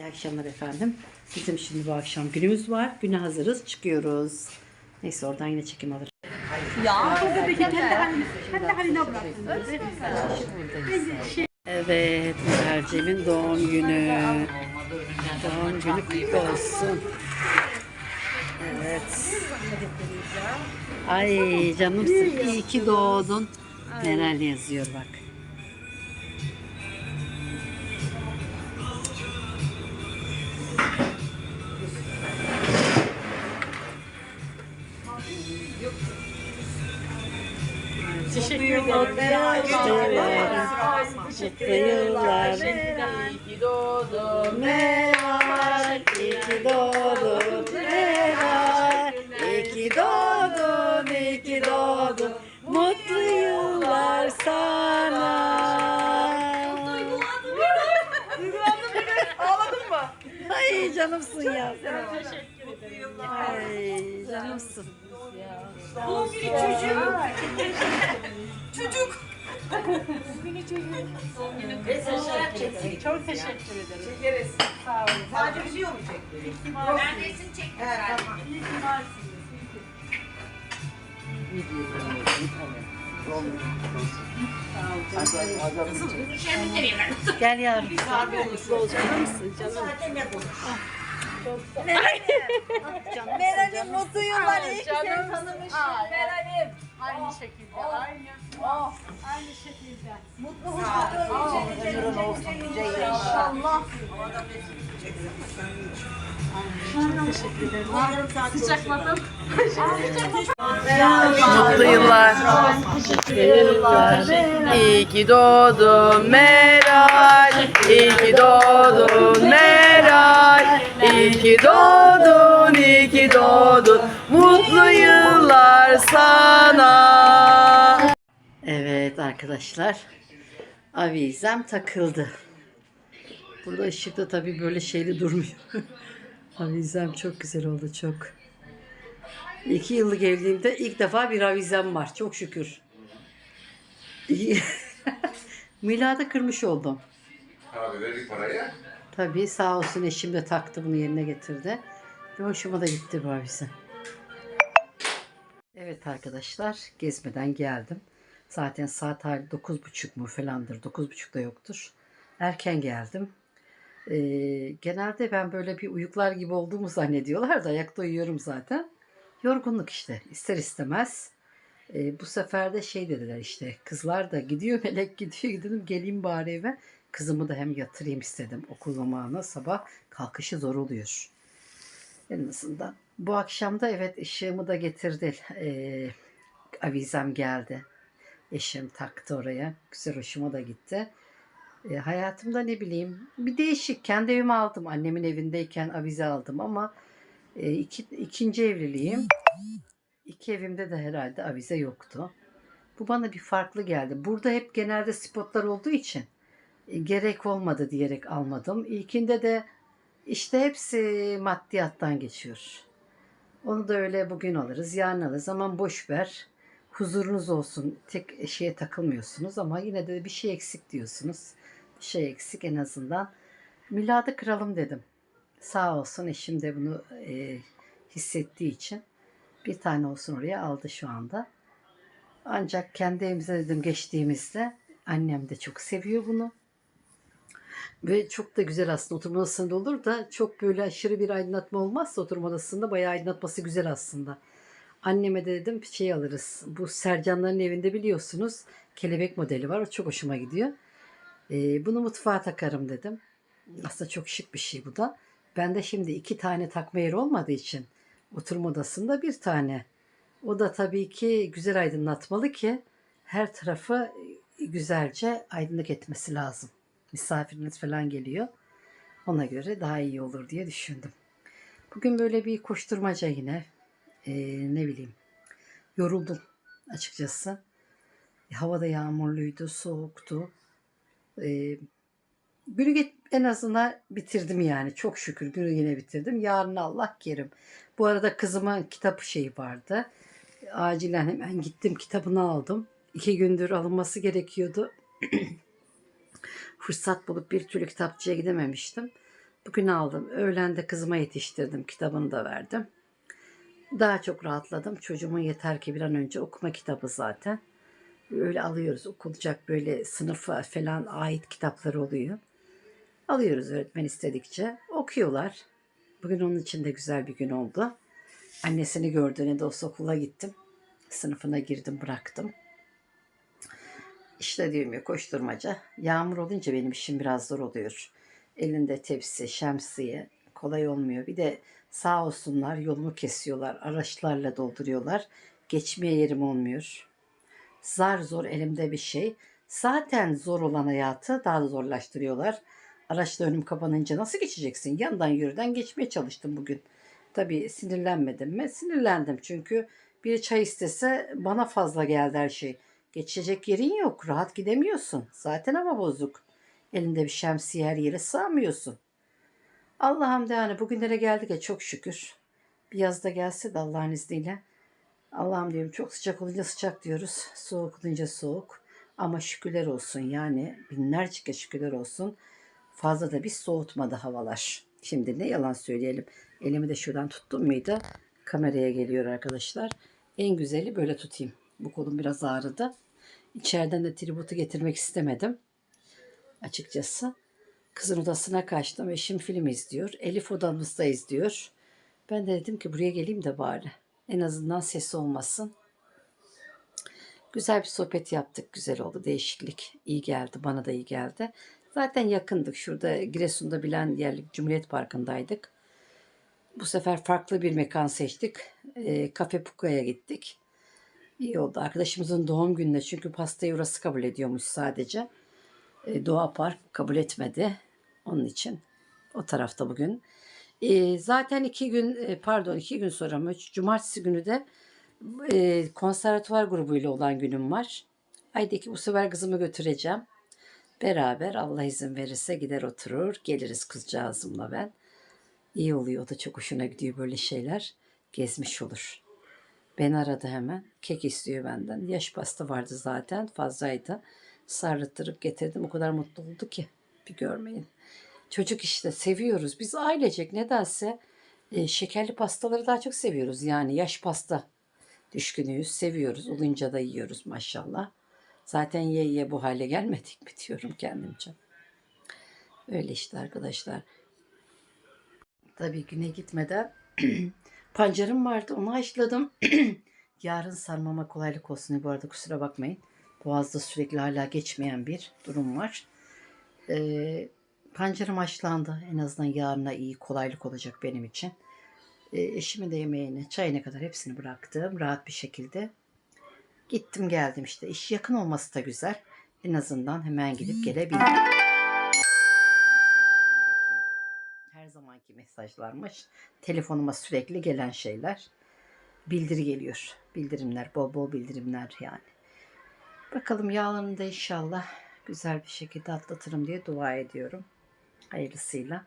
İyi akşamlar efendim. Bizim şimdi bu akşam günümüz var. Güne hazırız. Çıkıyoruz. Neyse oradan yine çekim alır. Evet, Mercem'in doğum günü. Doğum günü kutlu olsun. Evet. Ay canımsın. İyi ki doğdun. Neler yazıyor bak. Teşekkür ederim. Mutlu yıllar. İyi ki doğdun. Meral, iyi ki doğdun Meral. İyi ki doğdun, iyi ki doğdun. Mutlu yıllar sana. Ağladın mı? Ay canımsın ya. Teşekkür ederim. Ay canımsın. Doğum günü çocuğu. Çocuk. Çok teşekkür ederim. Çekeriz. Sağ olun. Sadece bizi yok mu çekti? Ben resim çektim. He tamam. İyi ki varsınız. iyi ki. Gel yavrum. Mutlu olacak mısın canım? Meral'in mutlu yıllar. İyi ki seni Canım. tanımışım. Meral'im. Aynı şekilde. Aynı. Oh. Aynı şekilde. Mutlu huzurlu. Olsun. Nice yıllar. İnşallah. Teşekkür ederim. Sıcakladım. Mutlu yıllar. İyi ki doğdun Meral. İyi ki doğdun Meral. İyi ki doğdun, iyi ki doğdun. Mutlu yıllar sana. Evet arkadaşlar. Avizem takıldı. Burada ışıkta tabii böyle şeyli durmuyor. avizem çok güzel oldu çok. İki yıllık evliliğimde ilk defa bir avizem var. Çok şükür. Milada kırmış oldum. Abi verdik parayı. Tabii sağ olsun eşim de taktı bunu yerine getirdi. Ve hoşuma da gitti bu avize. Evet arkadaşlar gezmeden geldim. Zaten saat hali 9.30 mu falandır. 9.30'da yoktur. Erken geldim. Ee, genelde ben böyle bir uyuklar gibi olduğumu zannediyorlar da ayakta uyuyorum zaten. Yorgunluk işte ister istemez. Ee, bu sefer de şey dediler işte kızlar da gidiyor melek gidiyor dedim geleyim bari eve. Kızımı da hem yatırayım istedim okul zamanı sabah kalkışı zor oluyor. En azından. Bu akşam da evet ışığımı da getirdi. Ee, avizem geldi. Eşim taktı oraya. Güzel hoşuma da gitti. Ee, hayatımda ne bileyim bir değişik. Kendi evime aldım. Annemin evindeyken avize aldım ama e, iki, ikinci evliliğim. İki evimde de herhalde avize yoktu. Bu bana bir farklı geldi. Burada hep genelde spotlar olduğu için e, gerek olmadı diyerek almadım. İlkinde de işte hepsi maddiyattan geçiyor. Onu da öyle bugün alırız, yarın alırız. Aman boş ver. Huzurunuz olsun. Tek şeye takılmıyorsunuz ama yine de bir şey eksik diyorsunuz. Bir şey eksik en azından. Miladı kıralım dedim. Sağ olsun eşim de bunu e, hissettiği için bir tane olsun oraya aldı şu anda. Ancak kendi evimize dedim geçtiğimizde annem de çok seviyor bunu. Ve çok da güzel aslında oturma odasında olur da çok böyle aşırı bir aydınlatma olmazsa oturma odasında bayağı aydınlatması güzel aslında. Anneme de dedim şey alırız. Bu Sercanların evinde biliyorsunuz kelebek modeli var. O çok hoşuma gidiyor. Ee, bunu mutfağa takarım dedim. Aslında çok şık bir şey bu da. Ben de şimdi iki tane takma yeri olmadığı için oturma odasında bir tane. O da tabii ki güzel aydınlatmalı ki her tarafı güzelce aydınlık etmesi lazım. Misafiriniz falan geliyor. Ona göre daha iyi olur diye düşündüm. Bugün böyle bir koşturmaca yine. Ee, ne bileyim. Yoruldum açıkçası. Hava da yağmurluydu, soğuktu. Ee, günü en azından bitirdim yani. Çok şükür günü yine bitirdim. Yarın Allah kerim. Bu arada kızımın kitap şeyi vardı. Acilen hemen gittim kitabını aldım. İki gündür alınması gerekiyordu. Fırsat bulup bir türlü kitapçıya gidememiştim. Bugün aldım. Öğlen de kızıma yetiştirdim. Kitabını da verdim. Daha çok rahatladım. Çocuğumun yeter ki bir an önce okuma kitabı zaten. Öyle alıyoruz. Okulacak böyle sınıfa falan ait kitapları oluyor. Alıyoruz öğretmen istedikçe. Okuyorlar. Bugün onun için de güzel bir gün oldu. Annesini gördüğüne de olsa okula gittim. Sınıfına girdim bıraktım. İşte diyorum ya koşturmaca. Yağmur olunca benim işim biraz zor oluyor. Elinde tepsi, şemsiye kolay olmuyor. Bir de sağ olsunlar yolumu kesiyorlar. Araçlarla dolduruyorlar. Geçmeye yerim olmuyor. Zar zor elimde bir şey. Zaten zor olan hayatı daha da zorlaştırıyorlar. Araçla önüm kapanınca nasıl geçeceksin? Yandan yürüden geçmeye çalıştım bugün. Tabii sinirlenmedim mi? Sinirlendim çünkü bir çay istese bana fazla geldi her şey. Geçecek yerin yok. Rahat gidemiyorsun. Zaten hava bozuk. Elinde bir şemsiye her yere sığamıyorsun. Allah'ım de yani bugünlere geldik ya çok şükür. Bir yazda gelse de Allah'ın izniyle. Allah'ım diyorum çok sıcak olunca sıcak diyoruz. Soğuk olunca soğuk. Ama şükürler olsun yani binlerce şükürler olsun. Fazla da bir soğutmadı havalar. Şimdi ne yalan söyleyelim. Elimi de şuradan tuttum muydu? Kameraya geliyor arkadaşlar. En güzeli böyle tutayım. Bu kolum biraz ağrıdı. İçeriden de tribotu getirmek istemedim. Açıkçası. Kızın odasına kaçtım. Eşim film izliyor. Elif odamızda izliyor. Ben de dedim ki buraya geleyim de bari. En azından sesi olmasın. Güzel bir sohbet yaptık. Güzel oldu. Değişiklik. iyi geldi. Bana da iyi geldi. Zaten yakındık. Şurada Giresun'da bilen yerlik Cumhuriyet Parkı'ndaydık. Bu sefer farklı bir mekan seçtik. E, Kafe Puka'ya gittik. İyi oldu. Arkadaşımızın doğum gününe çünkü pastayı orası kabul ediyormuş sadece. E, Doğa Park kabul etmedi. Onun için o tarafta bugün. E, zaten iki gün e, pardon iki gün sonra mı? Cumartesi günü de e, konservatuvar grubuyla olan günüm var. Haydi ki bu sefer kızımı götüreceğim. Beraber Allah izin verirse gider oturur. Geliriz kızcağızımla ben. İyi oluyor. O da çok hoşuna gidiyor böyle şeyler. Gezmiş olur. Beni aradı hemen. Kek istiyor benden. Yaş pasta vardı zaten. Fazlaydı. Sarıttırıp getirdim. O kadar mutlu oldu ki. Bir görmeyin. Çocuk işte seviyoruz. Biz ailecek nedense e, şekerli pastaları daha çok seviyoruz. Yani yaş pasta düşkünüyüz. Seviyoruz. Olunca da yiyoruz maşallah. Zaten ye ye bu hale gelmedik mi diyorum kendimce. Öyle işte arkadaşlar. Tabii güne gitmeden pancarım vardı onu haşladım. Yarın sarmama kolaylık olsun. Bu arada kusura bakmayın. Boğazda sürekli hala geçmeyen bir durum var. Ee, pancarım haşlandı. En azından yarına iyi kolaylık olacak benim için. Ee, eşimin de yemeğini, çayına kadar hepsini bıraktım. Rahat bir şekilde. Gittim geldim işte. İş yakın olması da güzel. En azından hemen gidip gelebildim. Her zamanki mesajlarmış. Telefonuma sürekli gelen şeyler. Bildiri geliyor. Bildirimler, bol bol bildirimler yani. Bakalım yarın da inşallah güzel bir şekilde atlatırım diye dua ediyorum. Hayırlısıyla.